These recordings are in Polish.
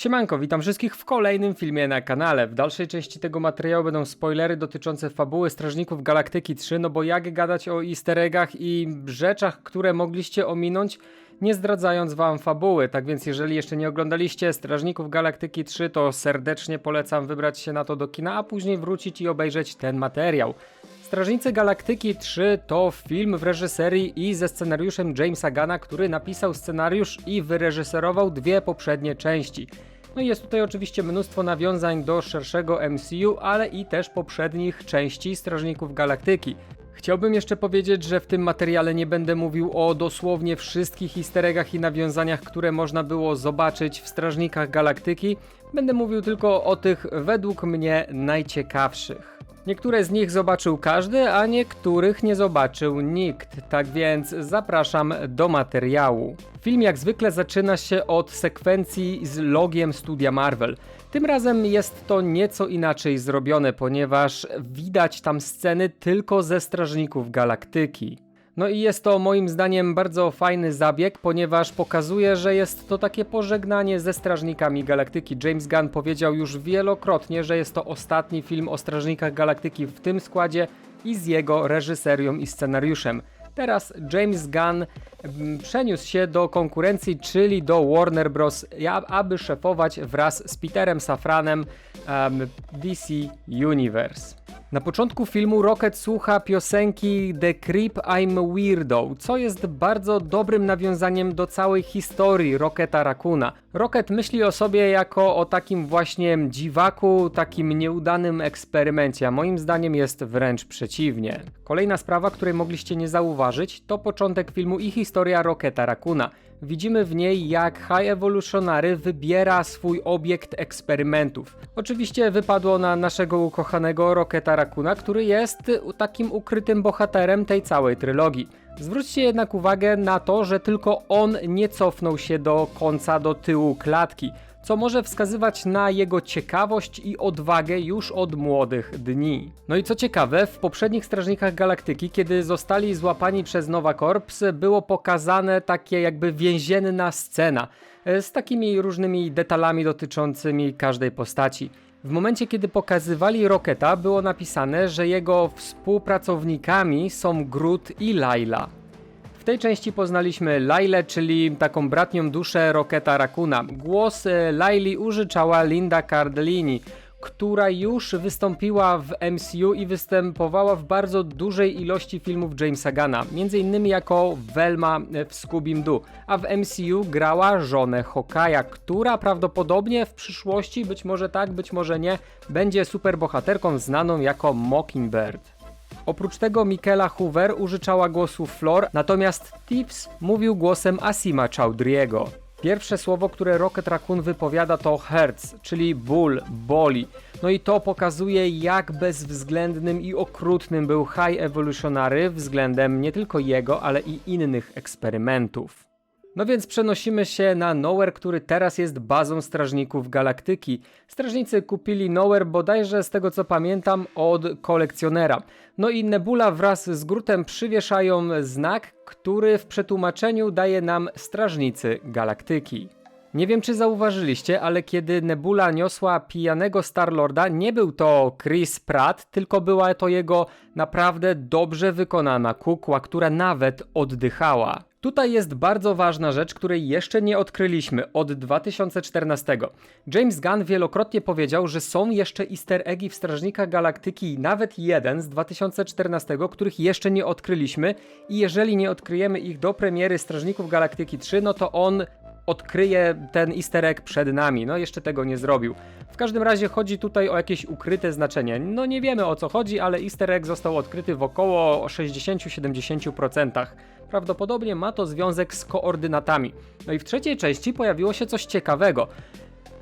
Siemanko, witam wszystkich w kolejnym filmie na kanale. W dalszej części tego materiału będą spoilery dotyczące fabuły Strażników Galaktyki 3, no bo jak gadać o easter eggach i rzeczach, które mogliście ominąć, nie zdradzając wam fabuły. Tak więc jeżeli jeszcze nie oglądaliście Strażników Galaktyki 3, to serdecznie polecam wybrać się na to do kina, a później wrócić i obejrzeć ten materiał. Strażnicy Galaktyki 3 to film w reżyserii i ze scenariuszem Jamesa Gana, który napisał scenariusz i wyreżyserował dwie poprzednie części. No i jest tutaj oczywiście mnóstwo nawiązań do szerszego MCU, ale i też poprzednich części Strażników Galaktyki. Chciałbym jeszcze powiedzieć, że w tym materiale nie będę mówił o dosłownie wszystkich easter eggach i nawiązaniach, które można było zobaczyć w Strażnikach Galaktyki. Będę mówił tylko o tych według mnie najciekawszych. Niektóre z nich zobaczył każdy, a niektórych nie zobaczył nikt, tak więc zapraszam do materiału. Film jak zwykle zaczyna się od sekwencji z logiem studia Marvel. Tym razem jest to nieco inaczej zrobione, ponieważ widać tam sceny tylko ze Strażników Galaktyki. No i jest to moim zdaniem bardzo fajny zabieg, ponieważ pokazuje, że jest to takie pożegnanie ze Strażnikami Galaktyki. James Gunn powiedział już wielokrotnie, że jest to ostatni film o Strażnikach Galaktyki w tym składzie i z jego reżyserią i scenariuszem. Teraz James Gunn mm, przeniósł się do konkurencji, czyli do Warner Bros., aby szefować wraz z Peterem Safranem um, DC Universe. Na początku filmu Rocket słucha piosenki The Creep I'm Weirdo, co jest bardzo dobrym nawiązaniem do całej historii Rocketa Rakuna. Rocket myśli o sobie jako o takim właśnie dziwaku, takim nieudanym eksperymencie, a moim zdaniem jest wręcz przeciwnie. Kolejna sprawa, której mogliście nie zauważyć, to początek filmu i historia Rocketa Rakuna. Widzimy w niej, jak High Evolutionary wybiera swój obiekt eksperymentów. Oczywiście wypadło na naszego ukochanego Rocketa Rakuna, który jest takim ukrytym bohaterem tej całej trylogii. Zwróćcie jednak uwagę na to, że tylko on nie cofnął się do końca, do tyłu klatki, co może wskazywać na jego ciekawość i odwagę już od młodych dni. No i co ciekawe, w poprzednich Strażnikach Galaktyki, kiedy zostali złapani przez Nowa Corps, było pokazane takie jakby więzienna scena e, z takimi różnymi detalami dotyczącymi każdej postaci. W momencie, kiedy pokazywali Roketa, było napisane, że jego współpracownikami są Groot i Laila. Tej części poznaliśmy Lailę, czyli taką bratnią duszę Roketa Rakuna. Głos e, Laili użyczała Linda Cardellini, która już wystąpiła w MCU i występowała w bardzo dużej ilości filmów Jamesa Gana, innymi jako Velma w Scooby-Doo, a w MCU grała żonę Hokaja, która prawdopodobnie w przyszłości, być może tak, być może nie, będzie superbohaterką znaną jako Mockingbird. Oprócz tego Michaela Hoover użyczała głosu Flor, natomiast Tips mówił głosem Asima Chowdhury'ego. Pierwsze słowo, które Rocket Raccoon wypowiada to hurts, czyli ból, boli. No i to pokazuje jak bezwzględnym i okrutnym był High Evolutionary względem nie tylko jego, ale i innych eksperymentów. No więc przenosimy się na Nowhere, który teraz jest bazą strażników galaktyki. Strażnicy kupili Nowhere bodajże z tego co pamiętam od kolekcjonera. No i Nebula wraz z Grutem przywieszają znak, który w przetłumaczeniu daje nam strażnicy galaktyki. Nie wiem czy zauważyliście, ale kiedy Nebula niosła pijanego Starlorda, nie był to Chris Pratt, tylko była to jego naprawdę dobrze wykonana kukła, która nawet oddychała. Tutaj jest bardzo ważna rzecz, której jeszcze nie odkryliśmy od 2014. James Gunn wielokrotnie powiedział, że są jeszcze easter eggi w Strażnikach Galaktyki, nawet jeden z 2014, których jeszcze nie odkryliśmy i jeżeli nie odkryjemy ich do premiery Strażników Galaktyki 3, no to on odkryje ten easter egg przed nami. No jeszcze tego nie zrobił. W każdym razie chodzi tutaj o jakieś ukryte znaczenie. No nie wiemy o co chodzi, ale easter egg został odkryty w około 60-70%. Prawdopodobnie ma to związek z koordynatami. No i w trzeciej części pojawiło się coś ciekawego.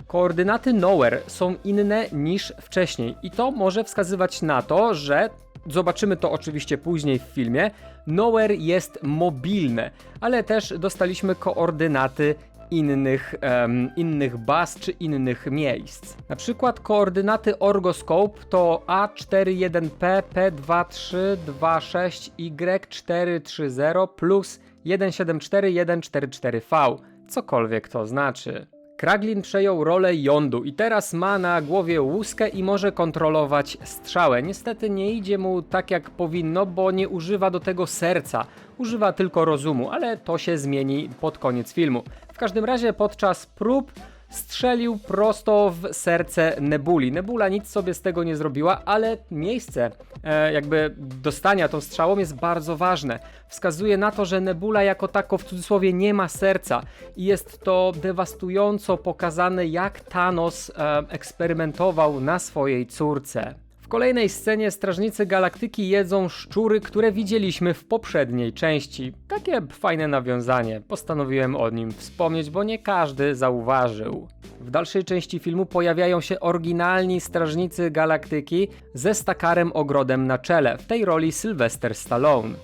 Koordynaty nowhere są inne niż wcześniej i to może wskazywać na to, że zobaczymy to oczywiście później w filmie, nowhere jest mobilne, ale też dostaliśmy koordynaty innych, um, innych baz czy innych miejsc. Na przykład koordynaty Orgoscope to A41P P2326Y430 plus 174-144V, cokolwiek to znaczy. Kraglin przejął rolę Yondu i teraz ma na głowie łuskę i może kontrolować strzałę. Niestety nie idzie mu tak jak powinno, bo nie używa do tego serca. Używa tylko rozumu, ale to się zmieni pod koniec filmu. W każdym razie podczas prób strzelił prosto w serce Nebuli. Nebula nic sobie z tego nie zrobiła, ale miejsce e, jakby dostania tą strzałą jest bardzo ważne. Wskazuje na to, że Nebula jako tako w cudzysłowie nie ma serca i jest to dewastująco pokazane, jak Thanos e, eksperymentował na swojej córce. W kolejnej scenie Strażnicy Galaktyki jedzą szczury, które widzieliśmy w poprzedniej części. Takie fajne nawiązanie, postanowiłem o nim wspomnieć, bo nie każdy zauważył. W dalszej części filmu pojawiają się oryginalni Strażnicy Galaktyki ze Stakarem Ogrodem na czele, w tej roli Sylvester Stallone.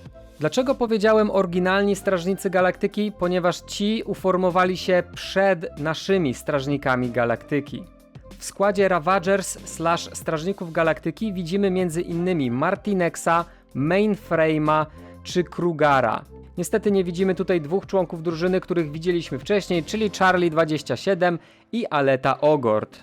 Dlaczego powiedziałem oryginalni Strażnicy Galaktyki? Ponieważ ci uformowali się przed naszymi Strażnikami Galaktyki. W składzie Ravagers slash Strażników Galaktyki widzimy m.in. Martinexa, Mainframe'a czy Krugara. Niestety nie widzimy tutaj dwóch członków drużyny, których widzieliśmy wcześniej, czyli Charlie 27 i Aleta Ogord.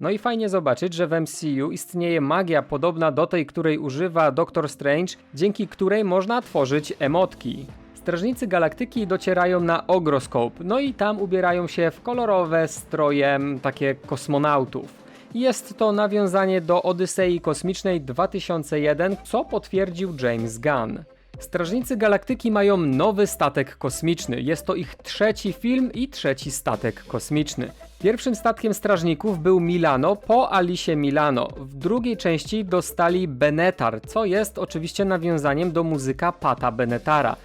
No i fajnie zobaczyć, że w MCU istnieje magia podobna do tej, której używa Doctor Strange, dzięki której można tworzyć emotki. Strażnicy Galaktyki docierają na Ogroscope, no i tam ubierają się w kolorowe stroje takie kosmonautów. Jest to nawiązanie do Odysei Kosmicznej 2001, co potwierdził James Gunn. Strażnicy Galaktyki mają nowy statek kosmiczny. Jest to ich trzeci film i trzeci statek kosmiczny. Pierwszym statkiem strażników był Milano po Alicie Milano. W drugiej części dostali Benetar, co jest oczywiście nawiązaniem do muzyka Pata Benetara.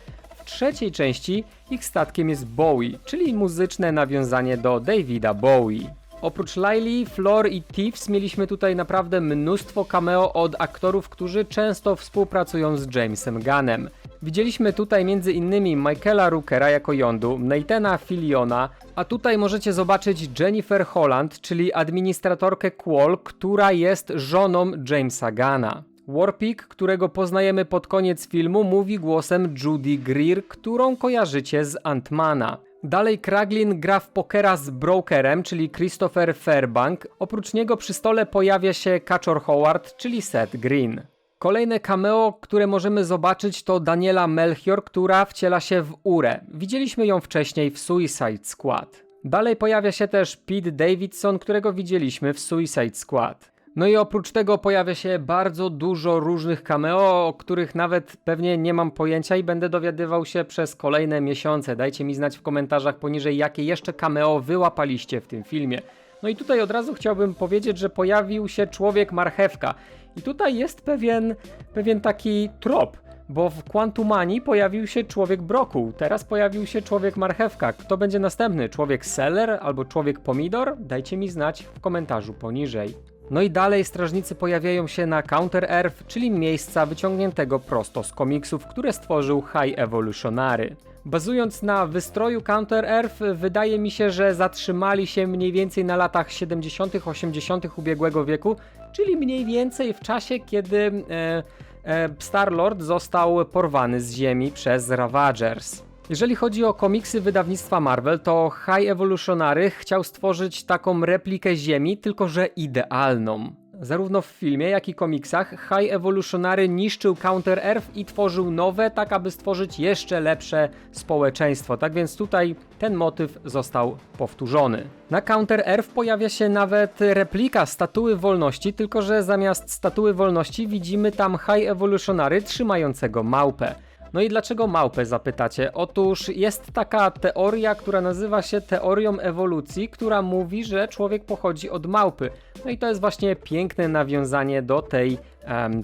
Trzeciej części ich statkiem jest Bowie, czyli muzyczne nawiązanie do Davida Bowie. Oprócz Lily, Flor i Thieves mieliśmy tutaj naprawdę mnóstwo cameo od aktorów, którzy często współpracują z Jamesem Gunnem. Widzieliśmy tutaj m.in. Michaela Rookera jako Yondu, Nathana Filiona, a tutaj możecie zobaczyć Jennifer Holland, czyli administratorkę Qual, która jest żoną Jamesa Gunna. Warpik, którego poznajemy pod koniec filmu, mówi głosem Judy Greer, którą kojarzycie z Antmana. Dalej Kraglin gra w pokera z brokerem, czyli Christopher Fairbank. Oprócz niego przy stole pojawia się Kaczor Howard, czyli Seth Green. Kolejne cameo, które możemy zobaczyć to Daniela Melchior, która wciela się w Urę. Widzieliśmy ją wcześniej w Suicide Squad. Dalej pojawia się też Pete Davidson, którego widzieliśmy w Suicide Squad. No i oprócz tego pojawia się bardzo dużo różnych cameo, o których nawet pewnie nie mam pojęcia i będę dowiadywał się przez kolejne miesiące. Dajcie mi znać w komentarzach poniżej, jakie jeszcze cameo wyłapaliście w tym filmie. No i tutaj od razu chciałbym powiedzieć, że pojawił się człowiek marchewka. I tutaj jest pewien, pewien taki trop, bo w Quantumani pojawił się człowiek brokuł, teraz pojawił się człowiek marchewka. Kto będzie następny? Człowiek seller albo człowiek pomidor? Dajcie mi znać w komentarzu poniżej. No i dalej strażnicy pojawiają się na Counter Earth, czyli miejsca wyciągniętego prosto z komiksów, które stworzył High Evolutionary. Bazując na wystroju Counter Earth, wydaje mi się, że zatrzymali się mniej więcej na latach 70., 80. ubiegłego wieku, czyli mniej więcej w czasie, kiedy e, e, Star-Lord został porwany z Ziemi przez Ravagers. Jeżeli chodzi o komiksy wydawnictwa Marvel, to High Evolutionary chciał stworzyć taką replikę Ziemi, tylko że idealną. Zarówno w filmie, jak i komiksach High Evolutionary niszczył Counter Earth i tworzył nowe, tak aby stworzyć jeszcze lepsze społeczeństwo. Tak więc tutaj ten motyw został powtórzony. Na Counter Earth pojawia się nawet replika statuły wolności, tylko że zamiast statuły wolności widzimy tam High Evolutionary trzymającego małpę. No i dlaczego małpę zapytacie? Otóż jest taka teoria, która nazywa się teorią ewolucji, która mówi, że człowiek pochodzi od małpy. No i to jest właśnie piękne nawiązanie do tej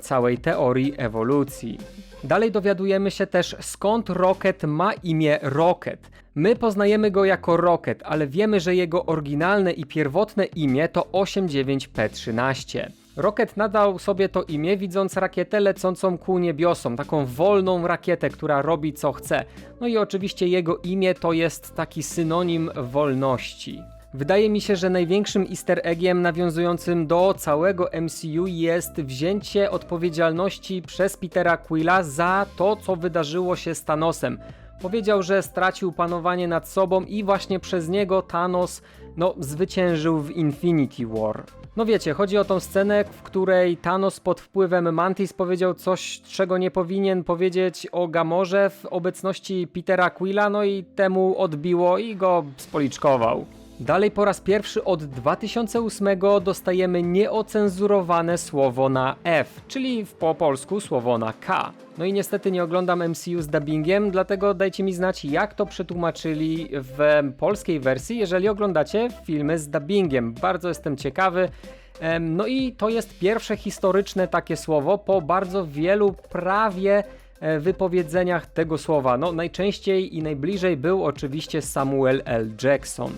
całej teorii ewolucji. Dalej dowiadujemy się też skąd Rocket ma imię Rocket. My poznajemy go jako Rocket, ale wiemy, że jego oryginalne i pierwotne imię to 89P13. Rocket nadał sobie to imię, widząc rakietę lecącą ku niebiosom, taką wolną rakietę, która robi co chce. No i oczywiście jego imię to jest taki synonim wolności. Wydaje mi się, że największym easter eggiem nawiązującym do całego MCU jest wzięcie odpowiedzialności przez Petera Quilla za to, co wydarzyło się z Thanosem. Powiedział, że stracił panowanie nad sobą i właśnie przez niego Thanos no, zwyciężył w Infinity War. No wiecie, chodzi o tą scenę, w której Thanos pod wpływem Mantis powiedział coś, czego nie powinien powiedzieć o Gamorze w obecności Petera Quilla, no i temu odbiło i go spoliczkował. Dalej po raz pierwszy od 2008 dostajemy nieocenzurowane słowo na F, czyli po polsku słowo na K. No i niestety nie oglądam MCU z dubbingiem, dlatego dajcie mi znać, jak to przetłumaczyli w polskiej wersji, jeżeli oglądacie filmy z dubbingiem. Bardzo jestem ciekawy. No i to jest pierwsze historyczne takie słowo po bardzo wielu prawie e, wypowiedzeniach tego słowa. No najczęściej i najbliżej był oczywiście Samuel L. Jackson.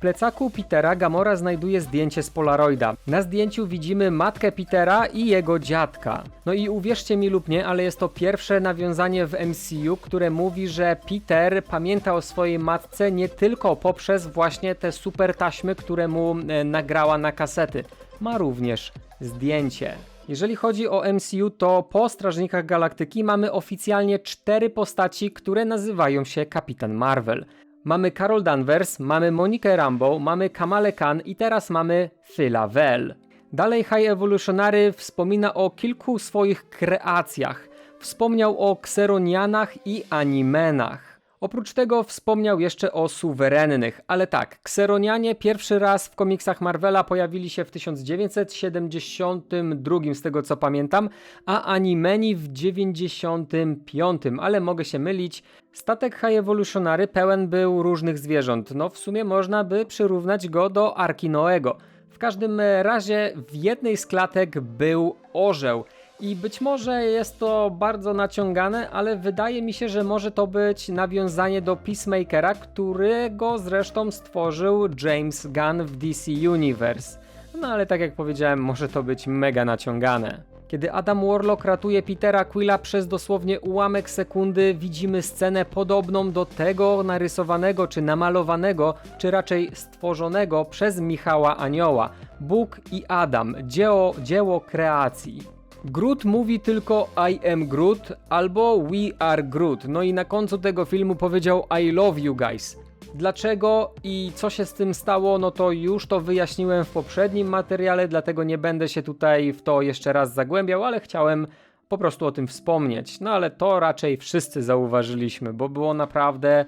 Plecaku Petera Gamora znajduje zdjęcie z Polaroida. Na zdjęciu widzimy matkę Petera i jego dziadka. No i uwierzcie mi lub nie, ale jest to pierwsze nawiązanie w MCU, które mówi, że Peter pamięta o swojej matce nie tylko poprzez właśnie te super taśmy, które mu e, nagrała na kasety. Ma również zdjęcie. Jeżeli chodzi o MCU, to po Strażnikach Galaktyki mamy oficjalnie cztery postaci, które nazywają się Kapitan Marvel. Mamy Carol Danvers, mamy Monikę Rambo, mamy Kamale Khan i teraz mamy Phila Vell. Dalej High Evolutionary wspomina o kilku swoich kreacjach. Wspomniał o kseronianach i animenach. Oprócz tego wspomniał jeszcze o suwerennych, ale tak, kseronianie pierwszy raz w komiksach Marvela pojawili się w 1972, z tego co pamiętam, a animeni w 1995, ale mogę się mylić. Statek High Evolutionary pełen był różnych zwierząt, no w sumie można by przyrównać go do Arki Noego. W każdym razie w jednej z klatek był orzeł. I być może jest to bardzo naciągane, ale wydaje mi się, że może to być nawiązanie do Peacemakera, którego zresztą stworzył James Gunn w DC Universe. No ale tak jak powiedziałem, może to być mega naciągane. Kiedy Adam Warlock ratuje Petera Quilla przez dosłownie ułamek sekundy, widzimy scenę podobną do tego narysowanego czy namalowanego, czy raczej stworzonego przez Michała Anioła. Bóg i Adam, dzieło, dzieło kreacji. Groot mówi tylko I am Groot albo We are Groot. No i na końcu tego filmu powiedział I love you guys. Dlaczego i co się z tym stało, no to już to wyjaśniłem w poprzednim materiale, dlatego nie będę się tutaj w to jeszcze raz zagłębiał, ale chciałem po prostu o tym wspomnieć. No ale to raczej wszyscy zauważyliśmy, bo było naprawdę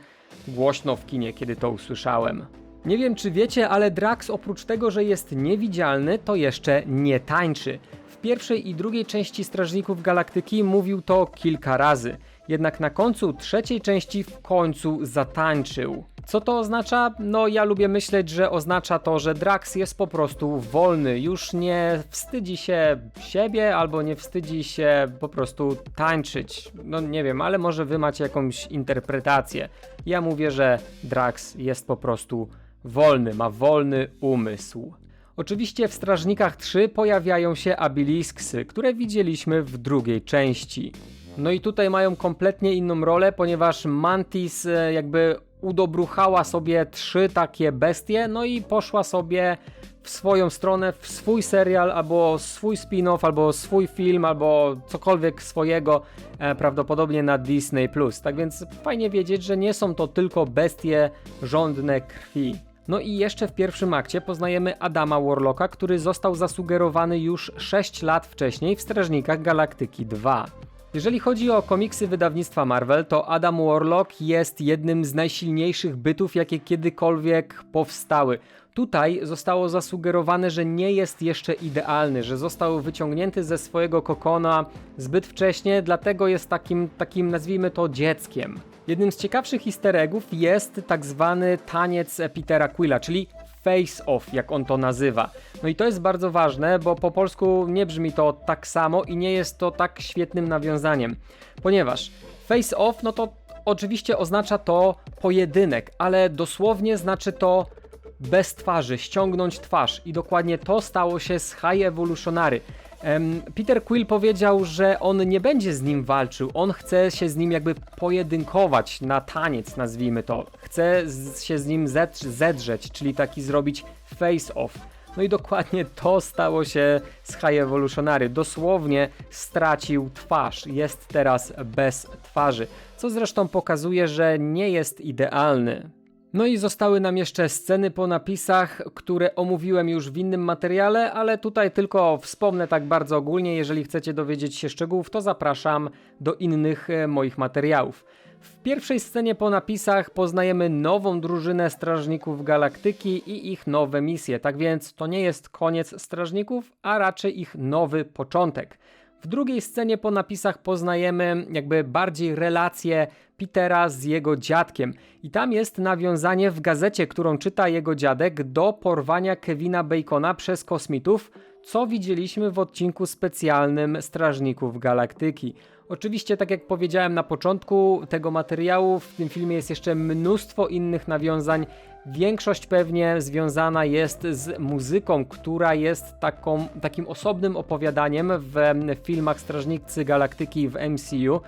głośno w kinie, kiedy to usłyszałem. Nie wiem czy wiecie, ale Drax oprócz tego, że jest niewidzialny, to jeszcze nie tańczy pierwszej i drugiej części Strażników Galaktyki mówił to kilka razy, jednak na końcu trzeciej części w końcu zatańczył. Co to oznacza? No ja lubię myśleć, że oznacza to, że Drax jest po prostu wolny, już nie wstydzi się siebie albo nie wstydzi się po prostu tańczyć. No nie wiem, ale może wy macie jakąś interpretację. Ja mówię, że Drax jest po prostu wolny, ma wolny umysł. Oczywiście w Strażnikach 3 pojawiają się Abilisksy, które widzieliśmy w drugiej części. No i tutaj mają kompletnie inną rolę, ponieważ Mantis e, jakby udobruchała sobie trzy takie bestie, no i poszła sobie w swoją stronę, w swój serial, albo swój spin-off, albo swój film, albo cokolwiek swojego, e, prawdopodobnie na Disney+. Tak więc fajnie wiedzieć, że nie są to tylko bestie żądne krwi. No i jeszcze w pierwszym akcie poznajemy Adama Warlocka, który został zasugerowany już 6 lat wcześniej w Strażnikach Galaktyki 2. Jeżeli chodzi o komiksy wydawnictwa Marvel, to Adam Warlock jest jednym z najsilniejszych bytów, jakie kiedykolwiek powstały. Tutaj zostało zasugerowane, że nie jest jeszcze idealny, że został wyciągnięty ze swojego kokona zbyt wcześnie, dlatego jest takim, takim nazwijmy to dzieckiem. Jednym z ciekawszych easter eggów jest tak zwany taniec Petera Quilla, czyli face off, jak on to nazywa. No i to jest bardzo ważne, bo po polsku nie brzmi to tak samo i nie jest to tak świetnym nawiązaniem, ponieważ face off, no to oczywiście oznacza to pojedynek, ale dosłownie znaczy to bez twarzy, ściągnąć twarz i dokładnie to stało się z High Evolutionary. Peter Quill powiedział, że on nie będzie z nim walczył, on chce się z nim jakby pojedynkować na taniec, nazwijmy to. Chce się z nim zedrzeć, czyli taki zrobić face-off. No i dokładnie to stało się z High Evolutionary. Dosłownie stracił twarz, jest teraz bez twarzy, co zresztą pokazuje, że nie jest idealny. No i zostały nam jeszcze sceny po napisach, które omówiłem już w innym materiale, ale tutaj tylko wspomnę tak bardzo ogólnie. Jeżeli chcecie dowiedzieć się szczegółów, to zapraszam do innych e, moich materiałów. W pierwszej scenie po napisach poznajemy nową drużynę Strażników Galaktyki i ich nowe misje. Tak więc to nie jest koniec Strażników, a raczej ich nowy początek. W drugiej scenie po napisach poznajemy jakby bardziej relację Petera z jego dziadkiem. I tam jest nawiązanie w gazecie, którą czyta jego dziadek, do porwania Kevina Bacona przez kosmitów, co widzieliśmy w odcinku specjalnym Strażników Galaktyki. Oczywiście, tak jak powiedziałem na początku tego materiału, w tym filmie jest jeszcze mnóstwo innych nawiązań. Większość pewnie związana jest z muzyką, która jest taką, takim osobnym opowiadaniem w filmach Strażnicy Galaktyki w MCU.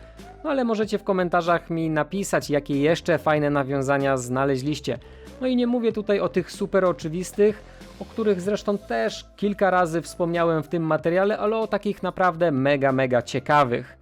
No ale możecie w komentarzach mi napisać, jakie jeszcze fajne nawiązania znaleźliście. No i nie mówię tutaj o tych super oczywistych, o których zresztą też kilka razy wspomniałem w tym materiale, ale o takich naprawdę mega, mega ciekawych.